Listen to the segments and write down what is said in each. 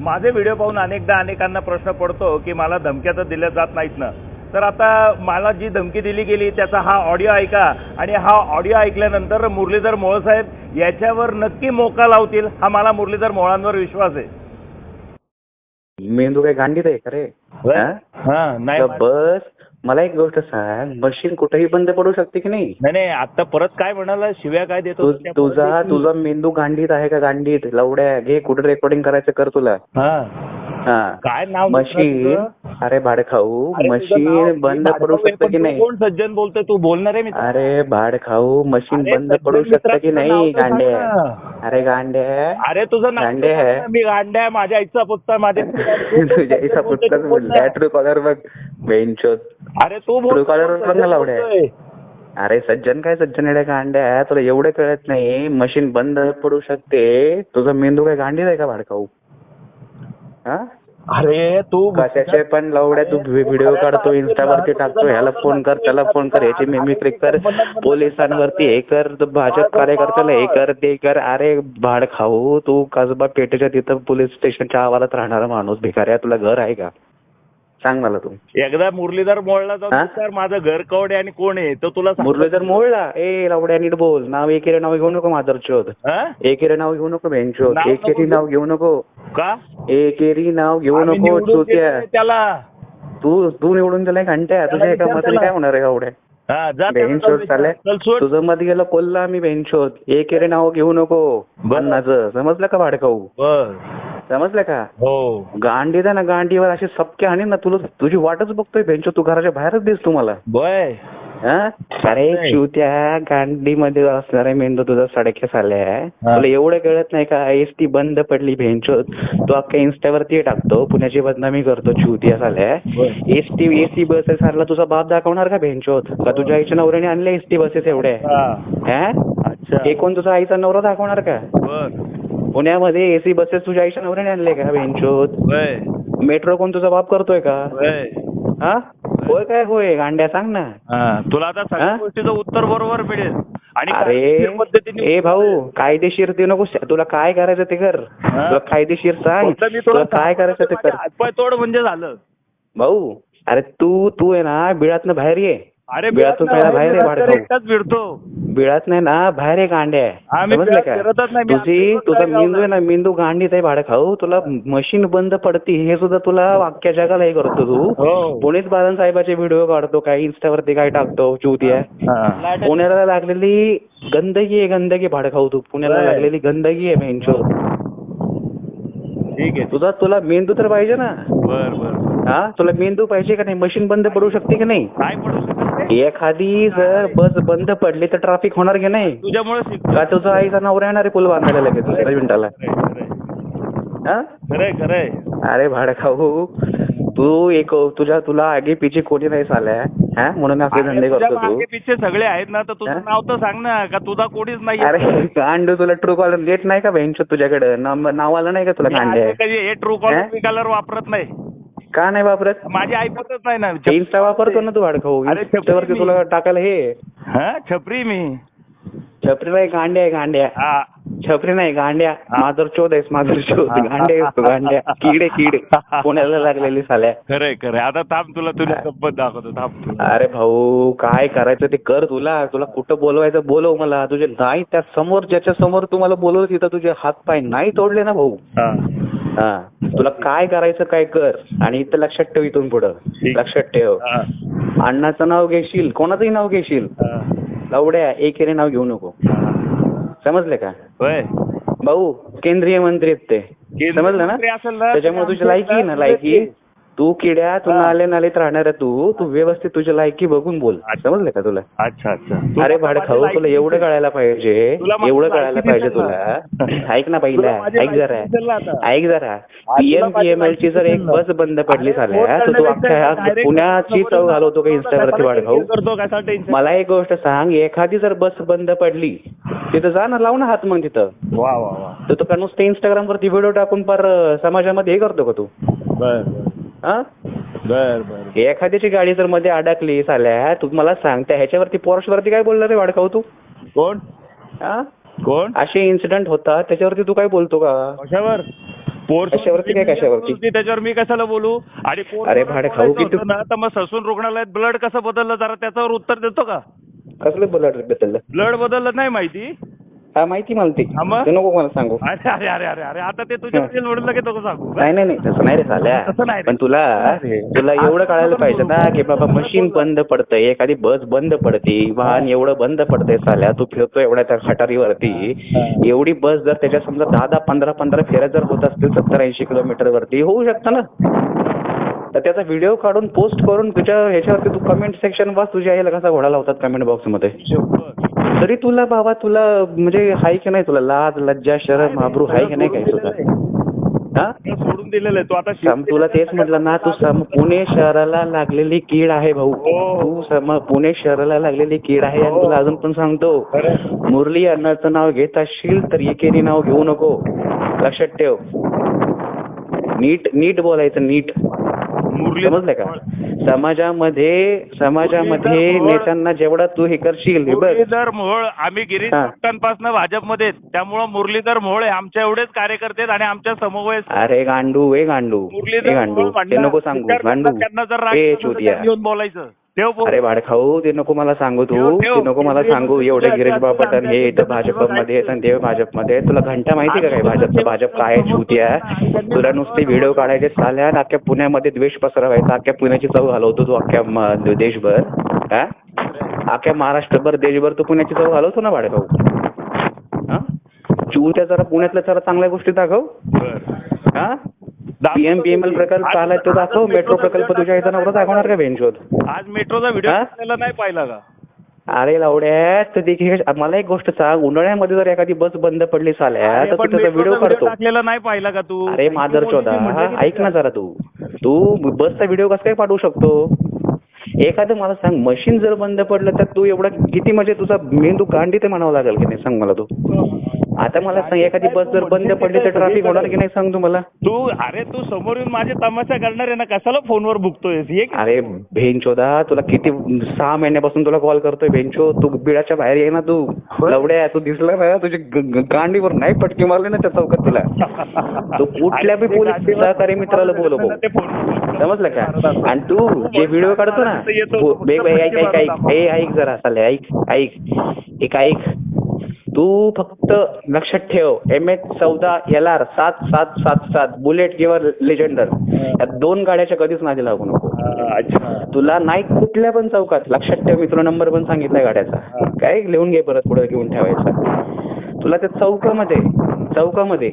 माझे व्हिडिओ पाहून अनेकदा अनेकांना प्रश्न पडतो की मला धमक्या तर दिल्या जात नाहीत ना. तर आता मला जी धमकी दिली गेली त्याचा हा ऑडिओ ऐका आणि हा ऑडिओ ऐकल्यानंतर मुरलीधर मोळसाहेब याच्यावर नक्की मोका लावतील हा मला मुरलीधर मोळांवर विश्वास आहे. मेंदू काय गांडीत आहे का रे? हा? हा नाही बस. मला एक गोष्ट सांग. मशीन कुठेही बंद पडू शकते की नाही? नाही नाही आता परत काय म्हणाला? शिव्या काय देतो तू- तुझा तुझा मेंदू गांडीत आहे का गांडीत? लवड्या घे कुठे रेकॉर्डिंग करायचं कर तुला. हा. हा. काय नाव मशीन? अरे भाड खाऊ अरे तुझं नाव मशीन बंद पडू आहे, शकतं पण की तू नाही? कोण सज्जन बोलतोय? तू बोलणार आहे मी अरे भाड खाऊ मशीन अरे बंद सज्जन पडू शकतं की नाव नाही तर सांग गांड्या? ना. अरे गांड्या? अरे तुझं नाव गांडे सांग आहे. ना. मी गांड्या माझ्या आईचा पुत्ता माझ्या तुझ्या आईचा पुस्तक बोललाय ट्रू कॉलर बघ. बेंचोत अरे तू. बोलतोय. अरे सज्जन काय सज्जन येड्या गांड्या? तुला एवढं कळत नाही. मशीन बंद पडू शकते. तुझा मेंदू काय गांडीत आहे का भाडकाऊ हा? अरे तू कशाचे पण लवड्या तू व्हिडिओ काढतो इन्स्टावरती टाकतो ह्याला फोन कर त्याला फोन कर याची मिमिक्री कर. पोलिसांवरती हे कर भाजप कार्यकर्त्याला हे कर ते कर. अरे भाड खाऊ तू कसबा पेठेच्या तिथं पोलीस स्टेशनच्या आवारात राहणारा माणूस भिकाऱ्या तुला घर आहे का? सांग मला तू. एकदा मुरलीधर मोळला जाऊन? विचार माझं घर कवडे आणि कोण आहे तर तुला सांगतो. मुरलीधर मोळला? ए लवड्या नीट बोल. नाव एकेरे नाव घेऊ नको मादरचोद हा? एकेरे नाव घेऊ नको बेंचोद नाव एकेरी नको नाव घेऊ नको. का? एकेरी नाव घेऊ आम्ही नको निवडून चुत्या. त्याला. तू तू निवडून दिलाय घंट्या. तुझ्या एका मताने त्याला. काय होणार आहे एवढ्या हा, जा त्याला बेंचोद जाऊन चालय विचार. चल सोड. तुझं मत गेलं कोल्हा मी बेंचोद एकेरे नाव घेऊ नको. बरं. अन्नाचं. समजलं का भाडकाऊ? बर. समजलं का? हो. गांडी ना गांडीवर असे सपके आणि ना तुला तुझी वाटच बघतोय बेंचो तू घराच्या बाहेरच दिस तुम्हाला बय अरे नाही. शिवत्या गांडीमध्ये असणारे मेंदू तुझा सडके झालाय हा. तुला एवढं कळत नाही का एस टी बंद पडली भेंचोत तू अख्ख्या इन्स्टावरती टाकतो पुण्याची बदनामी करतो चिवत्या झाल्या. S T S T buses सारला तुझा बाप दाखवणार का भेंचोत का तुझ्या आईच्या नवऱ्याने आणले एस टी बसेस एवढ्या हा. हा? अच्छा. हे कोण तुझा आईचा नवरा दाखवणार का? बर. पुण्यामध्ये एसी बसेस तुझ्या आईच्या नवऱ्याने आणले का बय मेट्रो कोण तुझा बाप करतोय का? हा? होय काय होय? गांड्या सांग ना. तुला आता सगळ्या? गोष्टीचं उत्तर बरोबर मिळेल. आणि अरे ए भाऊ कायदेशीर ते नको तुला काय करायचं ते कर? तुला कायदेशीर सांग. तुला काय करायचं ते कर. तोड म्हणजे झालं. भाऊ अरे तू तू आहे ना बिळातनं बाहेर ये. अरे बिळातून पहिला बाहेर भाडकाऊ एकटाच फिरतो बिळात नाही ना बाहेर आहे. गांड्या आम्ही समजलं बिळात का फिरतच नाही, मी तुझी आमच्या तुझा मेंदू आहे ना मेंदू गांडीत आहे भाडं खाऊ. तुला मशीन बंद पडती हे सुद्धा तुला वाक्या जगाला हे करतो तू. हो. पुणेच बालन साहेबाचे व्हिडिओ काढतो काय इन्स्टावरती काय टाकतो चुती आहे. हा. पुण्याला लागलेली गंदगी आहे गंदगी भाडं खाऊ तू. पुण्याला. लागलेली गंदगी आहे मेंचो ठीक आहे. तुझा तुला मेंदू तर पाहिजे ना. बर बर. हा? तुला मेंदू पाहिजे का नाही? मशीन बंद पडू शकते की नाही? काय पडू शकत? एखादी जर बस बंद पडली तर ट्रॅफिक होणार की नाही? तुझ्यामुळे शिकतो का तुझा आईचा नवरा येणार आहे? पूल बांधायला लगेच दुसऱ्या मिनिटाला. हा? खरंय खरंय. अरे भाडं खाऊ. तू एक तुझ्या तुला आगे पिछे कोणी नाही चालल्या. हा? म्हणून असे धंदे करतो तू. पिछे सगळे आहेत ना तर तुझं? नाव तर सांग ना का तुझा कोणीच नाही अरे कांड तुला ट्रू कॉलर नेट नाही का बेंच तुझ्याकडे? नाव आलं नाही का तुला कांडे हे ट्रू? कॉलर कलर वापरत नाही. का नाही वापरत? माझी ऐकतच नाही ना. इन्स्टा वापरतो ना तू मी. तुला टाकायला हे. हा छपरी मी. छपरी नाही गांड्या आहे हा. छपरी नाही गांड्या. माधर चोद आहेस माधर चोद. हा. गांड्या आहेस तू गांड्या. किडे किडे. पुण्याला लागलेली साल्या. खरंय खरंय. आता थांब तुला तुला गप्पत दाखवतो थांब अरे भाऊ काय करायचं ते कर तुला. तुला कुठं बोलवायचं बोलव मला. तुझे नाही त्या समोर ज्याच्या समोर तू मला बोलवलं तिथं तुझे हात पाय नाही तोडले ना भाऊ. हा. हा. तुला काय करायचं काय कर. आणि इथं लक्षात ठेव इथून पुढं. ठीक. लक्षात ठेव. हा. अण्णाचं नाव घेशील कोणाचंही नाव घेशील. हा. लवड्या एकेरे नाव घेऊ नको. समजले का? होय. भाऊ केंद्रीय मंत्री आहेत ते. समजलं ना? मंत्री असेल ना, त्याच्यामुळे तुझी लायकी आहे ना लायकी तू किड्या तू. नाले नालेत राहणार आहे तू. तू व्यवस्थित तुझी लायकी बघून बोल. समजलं का तुला? अच्छा अच्छा. अरे भाड खाऊ तुला एवढं. कळायला पाहिजे. एवढं कळायला पाहिजे तुला. ऐक ना पहिला ऐक जरा. ऐक जरा. पीएमपीएमएल ची जर एक बस बंद पडली झाल्या तर तू अख्ख्या पुण्याची चव घालवतो का इन्स्टावरती भाड खाऊ? मला एक गोष्ट सांग. एखादी जर बस बंद पडली तिथं जा ना लाव ना हात मग तिथं. वा वा तर तू का नुसतं इंस्टाग्राम वरती व्हिडिओ टाकून पर समाजामध्ये हे करतो का तू? हा? बर बर. एखाद्याची गाडी जर मध्ये अडकली साल्या तू मला सांग त्या ह्याच्यावरती पोर्श वरती काय बोलणार रे वाडकाऊ तू? कोण? हा? कोण? असे इन्सिडेंट होतात त्याच्यावरती तू काय बोलतो का? कशावर? पोर कशावरती काय कशावरती? त्याच्यावर मी कशाला बोलू? आणि अरे भाडे खाऊ बोलायचं किती- होतं ना, तर मग ससून रुग्णालयात ब्लड कसं बदललं? जरा त्याच्यावर उत्तर देतो का? कसलं बोला बद्दल ब्लड बदललं नाही माहिती. हा माहिती मला ती. मग? तू नको मला सांगू. अरे अरे अरे अरे अरे आता ते तुझ्या. म्हणून लगेच नको सांगू. नाही नाही नाही. तसं नाही रे तसं झाल्या रे. पण तुला तुला एवढं कळायला पाहिजे ना की बाबा मशीन बंद पडतंय एखादी बस बंद पडते वाहन एवढं बंद पडतंय साल्या तू फिरतो एवढ्या त्या खटारीवरती. एवढी बस जर त्याच्या समजा दहा दहा पंधरा पंधरा फेऱ्या जर होत असतील सत्तर ऐंशी किलोमीटर वरती होऊ शकतं ना. तर त्याचा व्हिडिओ काढून पोस्ट करून तुझ्या ह्याच्यावरती तू कमेंट सेक्शन वाच. तुझ्या यायला कसा घोडा लावतात कमेंट बॉक्समध्ये तरी तुला बाबा तुला म्हणजे हाय की नाही तुला? लाज लज्जा शरम आबरू हाय की नाही काही सुद्धा? हा? सोडून दिलेलं आहे. तू आता तुला तेच म्हटलं ना तू सम पुणे शहराला लागलेली कीड आहे भाऊ. हो. तू सम पुणे शहराला लागलेली कीड आहे आणि तुला अजून पण सांगतो मुरली अण्णाचं नाव घेत असशील तर एकेरी नाव घेऊ नको. लक्षात ठेव. नीट नीट बोलायचं नीट. समजलं का? समाजामध्ये समाजामध्ये नेत्यांना जेवढा तू हे करशील मुरलीधर मोहोळ. आम्ही गिरीश. पक्षांपासून भाजपमध्ये. त्यामुळं मुरलीधर मोहोळ आमच्या एवढेच कार्यकर्ते आहेत आणि आमच्या समवय अरे गांडू ए गांडू मुरलीधर गांडू ते नको सांगू गांडू. त्यांना जर बोलायचं. अरे भाडखाऊ ते नको मला सांगू तू. ते नको मला सांगू. एवढे गिरीश बापट हे इथं भाजपमध्ये आहेत आणि ते भाजपमध्ये. तुला घंटा माहिती का काय भाजपचं भाजप काय आहे? छुत्या तुला नुसते व्हिडिओ काढायचे आणि अख्ख्या पुण्यामध्ये द्वेष पसरवायचा. अख्ख्या पुण्याची चव घालवतो तू अख्ख्या देशभर. हा? अख्ख्या महाराष्ट्रभर देशभर तू पुण्याची चव घालवतो ना भाडेभाऊ हा? चुत्या जरा पुण्यातल्या जरा चांगल्या गोष्टी दाखव. हा? पीएम पीएमएल प्रकल्प आलाय तो दाखव. मेट्रो प्रकल्प तुझ्या इथं नवरा दाखवणार का बेंचवर आज मेट्रोचा व्हिडिओ हा? नाही पाहिला का? अरे लावड्या तर देखील मला एक गोष्ट सांग. उन्हाळ्यामध्ये जर एखादी बस बंद पडली साल्या अरे तर पण तू त्याचा व्हिडिओ काढतो टाकलेला नाही पाहिला का तू? अरे मादर चोदा ऐक ना जरा तू. तू बसचा व्हिडिओ कसा काय पाठवू शकतो? एखादं मला सांग मशीन जर बंद पडलं तर तू एवढा किती म्हणजे तुझा मेंदू गांडी ते म्हणावं लागेल की नाही? सांग मला तू. आता मला सांग एखादी बस जर बंद पडली तर ट्रॅफिक होणार की नाही सांग तू मला? तू अरे तू समोर येऊन माझे तमाशा करणार आहे ना कशाला फोनवर भुगतोयस हे की- अरे भेंचोदा तुला किती सहा महिन्यापासून तुला कॉल करतोय भेंचो तू बिळाच्या बाहेर ये ना तू. लवड्या तू दिसला ना तुझी ग- ग- गांडीवर नाही पटकी मारली ना त्या चौकात तुला तू कुठल्या बी पोलीस सहकारी मित्राला बोलव ते फोन समजलं का? आणि तू जे व्हिडिओ काढतो ना बो- बे- बे- ऐक ऐक ऐक ए ऐक जरा ऐक ऐक एक ऐक. तू फक्त लक्षात ठेव एम एच चौदा एल आर सात सात सात सात बुलेट किंवा लेजेंडर. या दोन गाड्याच्या कधीच नादी लागू नको. तुला नाही कुठल्या पण चौकात लक्षात ठेव मी तुला नंबर पण सांगितलाय गाड्याचा. काय लिहून घे परत पुढे घेऊन ठेवायचा. तुला त्या चौकामध्ये चौकामध्ये.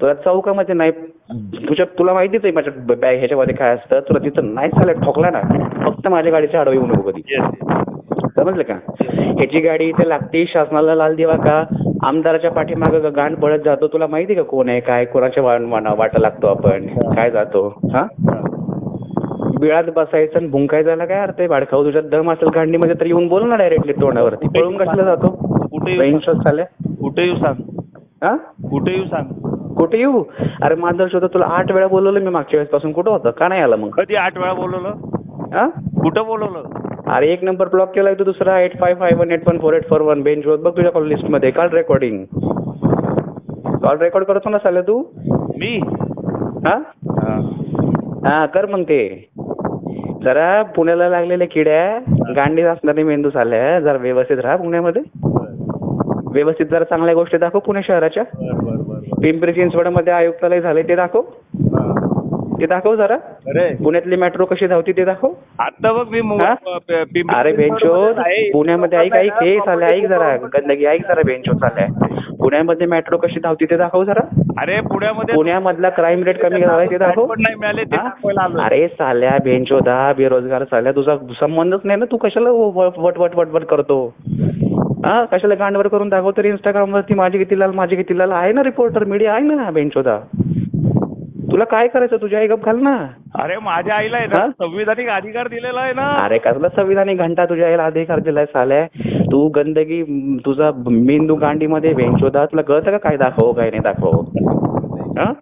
तुला चौकामध्ये नाही तुझ्या तुला माहितीच आहे माझ्या बॅग ह्याच्यामध्ये काय असतं तुला तिथं नाही चालत ठोकला ना फक्त माझ्या गाडीच्या आडवं येऊ नको कधी. समजलं का? ह्याची गाडी इथे लागते शासनाला लाल दिवा का? आमदाराच्या पाठीमागं गाण पळत जातो. तुला माहिती का कोण आहे? काय? कोणाच्या वाटा लागतो आपण? काय जातो? हा? बिळात बसायचं आणि भुंकाय झाला काय अर्थ आहे? भाडखाऊ तुझ्यात दम असेल गांडीमध्ये तर येऊन बोल ना डायरेक्टली तोंडावरती. पळून कशाला जातो? कुठे कुठे येऊ सांग? हा? कुठे येऊ सांग? कुठे येऊ? अरे माझं शोध तुला आठ वेळा बोलवलं मी मागच्या वेळेस पासून कुठं होतं? का नाही आला मग? कधी आठ वेळा बोलवलं? हा? कुठं बोलवलं? अरे एक नंबर ब्लॉक केलाय तू दुसरा eight five five one eight one four eight four one bench वर. बघ तुझ्या कॉल लिस्टमध्ये. काल रेकॉर्डिंग कॉल रेकॉर्ड करतो ना साल्या तू? मी? हा? हा. हा कर मग ते. जरा पुण्याला लागलेल्या किड्या गांडी असणारे मेंदू झाल्या जरा व्यवस्थित राहा पुण्यामध्ये. व्यवस्थित जरा चांगल्या गोष्टी दाखव पुणे शहराच्या. बर बर बर बर. पिंपरी चिंचवडमध्ये आयुक्तालय झाले ते दाखव. ते दाखव जरा. अरे. पुण्यातली मेट्रो कशी धावती ते दाखव. आता बघ मी अरे बेंचोद आहे. पुण्यामध्ये ऐक ऐक हे चाललंय ऐक जरा. गंदगी ऐक जरा बेंचोद चाललंय. पुण्यामध्ये मेट्रो कशी धावती ते दाखव जरा. अरे पुण्यामध्ये पुण्यामधला क्राईम रेट कमी झालाय ते दाखव. हा? अरे साल्या बेंचोदा बेरोजगार साल्या तुझा संबंधच नाही ना तू कशाला वट वट वट वट वट करतो? हा? कशाला गांडवर करून दाखव तर इंस्टाग्राम वरती माझी किती लाल माझी किती लाल. आहे ना रिपोर्टर मीडिया आहे ना बेंचोदा तुला काय करायचं? तुझ्या आई गप घाल ना. अरे माझ्या आईला आहे ना? संविधानिक अधिकार दिलेला आहे ना. अरे कसला संविधानिक घंटा? तुझ्या याला अधिकार दिलाय साल्या तू गंदगी तुझा मेंदू गांडीमध्ये बेंचोदा तुला कळतं का काय दाखव काय नाही दाखव? हा?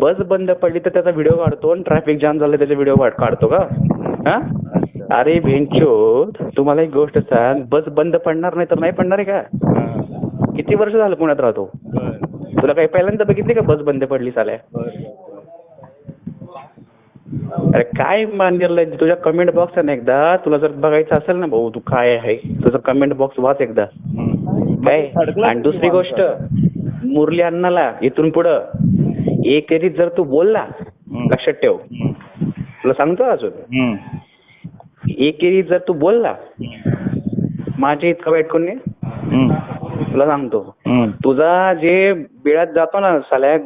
बस बंद पडली तर त्याचा व्हिडिओ काढतो आणि ट्रॅफिक जाम झालं त्याचा व्हिडिओ काढतो का? हा? अरे भेंचोद तुम्हाला एक गोष्ट सांग. बस बंद पडणार नाही तर नाही पडणार आहे का. किती वर्ष झालं पुण्यात राहतो. तुला काही पहिल्यांदा बघितली का बस बंद पडली साल्या अरे काय मांजरलंय तुझ्या कमेंट बॉक्स आहे ना एकदा तुला जर बघायचं असेल ना भाऊ तू काय आहे तुझं कमेंट बॉक्स वाच एकदा. काय? आणि दुसरी गोष्ट मुरली अण्णाला इथून पुढं एकेरी जर तू बोलला लक्षात ठेव. तुला सांगतो अजून. एकेरी जर तू बोलला माझे इतकं वाईट कोणी? तुला सांगतो. तुझा जे बिळात जातो ना साल्या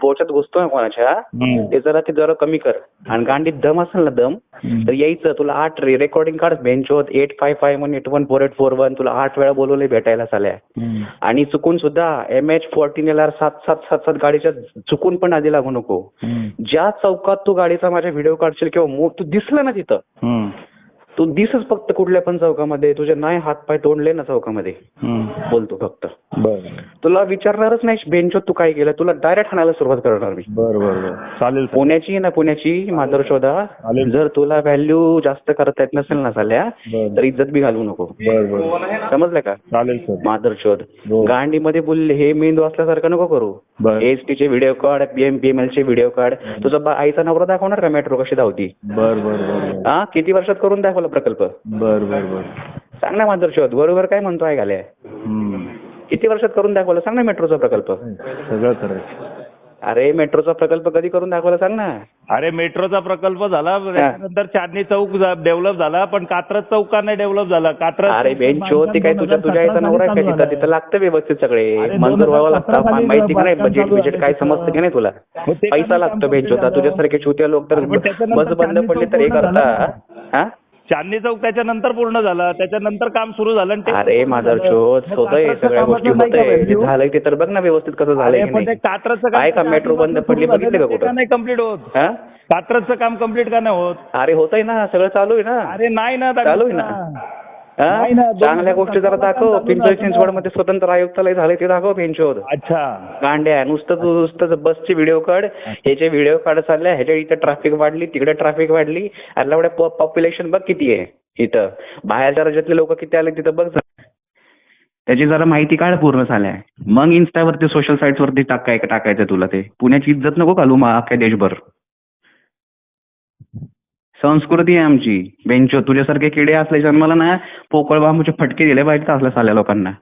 पोटात घुसतो ना कोणाच्या ते जरा ते जरा कमी कर. आणि गांडीत दम असेल ना दम तर यायचं तुला आठ रेकॉर्डिंग काढ बेंच होत eight five five one eight one four eight four one तुला आठ वेळा बोलवले भेटायला साल्या. आणि चुकून सुद्धा M H fourteen L R सात सात सात सात गाडीच्या चुकून पण आधी लागू नको. ज्या चौकात तू गाडीचा माझा व्हिडिओ काढशील किंवा तू दिसला ना तिथं तू दिसच फक्त कुठल्या पण चौकामध्ये. तुझे नाही हात पाय तोडले ना चौकामध्ये. बोलतो फक्त. तुला विचारणारच नाही बेंचवर तू काय केलं? तुला डायरेक्ट हाणायला सुरुवात करणार मी. बर बर बर. चालेल. पुण्याची ना पुण्याची माधर शोधा. जर तुला व्हॅल्यू जास्त करता येत नसेल ना झाल्या. तर इज्जत बी घालू नको. समजलं का? चालेल माधर शोध. हो. गांडीमध्ये बोलले हे मेंदू असल्यासारखं नको करू. बर. एस चे व्हिडिओ काढ पीएम पीएमएल चे व्हिडिओ काढ तुझा बा- आईचा नवरा दाखवणार का मेट्रो कशी धावती? बर बर बर हा किती वर्षात करून दाखवला प्रकल्प. बर बर बर. सांग ना माधर शोध. बरोबर काय म्हणतो आहे घाल्या हम्म. किती वर्षात करून दाखवला? सांग ना मेट्रोचा प्रकल्प. सगळं खरं अरे मेट्रोचा प्रकल्प कधी करून दाखवला सांग ना. अरे मेट्रोचा प्रकल्प झाला. त्याच्यानंतर चांदणी चौक डेव्हलप झाला पण कात्रज चौक नाही डेव्हलप झाला. कात्रज अरे बेंच हो ते काय तुझ्या तुझ्या आईचा नवरा आहे का तिथं? तिथं लागतं व्यवस्थित सगळे. मंजूर व्हावं लागतं. माहिती का नाही? बजेट बिजेट काय समजतं की नाही तुला? ते पैसा लागतो बेंच होता. झालं. तुझ्यासारखे छोटे लोक तर बस बंद पडली तर हे करता. हा? चांदणी चौक त्याच्यानंतर पूर्ण झाला त्याच्यानंतर काम सुरू झालं आणि ते अरे पूर्ण माझा झालं. शोध मग होतंय कात्रजचं सगळ्या कामाचं गोष्टी नाही का होतंय. जे value? झालंय ते तर बघ ना व्यवस्थित कसं झालंय अरे की पण ते नाही. कात्रजचं काम आहे का मेट्रो बंद पडली बघितलं का कुठं? नाही कंप्लीट होत. हा? कात्रजचं काम कंप्लीट का नाही होत? अरे होतंय ना सगळं चालू आहे ना. अरे नाही ना चालू आहे ना. चांगल्या गोष्टी जरा दाखव. पिंपरी चिंचवडमध्ये स्वतंत्र आयुक्तालय झालंय ते दाखव बेंचवर अच्छा. गांड्या नुसतं तू नुसतं बसचे व्हिडिओ काढ. ह्याचे व्हिडिओ काढ चालल्या ह्याच्या इथं ट्रॅफिक वाढली तिकडे ट्रॅफिक वाढली. आणि पॉप्युलेशन बघ किती आहे इथं. बाहेरच्या राज्यातले लोक किती आले तिथं बघ. त्याची जरा माहिती काढ पूर्ण झाल्या. मग इन्स्टावरती सोशल साईट्स वरती टाकाय टाकायचं तुला ते. पुण्याची इज्जत नको घालू मग अख्ख्या देशभर. संस्कृती आहे आमची. बेंच तुझ्यासारखे किडे असले जन्माला ना पोकळ बांबूचे फटके दिले पाहिजे असल्या साल्या लोकांना.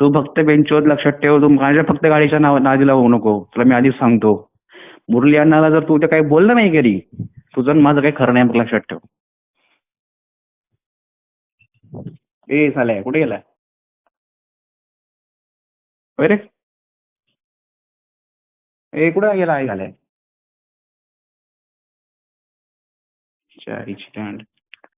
तू फक्त बेंचवर लक्षात ठेव तू माझ्या फक्त गाडीच्या नाव नादीला होऊ नको. तुला मी आधीच सांगतो. मुरली अण्णाला जर तू ते काही बोललं नाही घरी तुझं माझं काही खरं नाही मग लक्षात ठेव. ए झालंय कुठे गेलाय अरे रे? ए कुठे गेला आहे झालंय each uh, each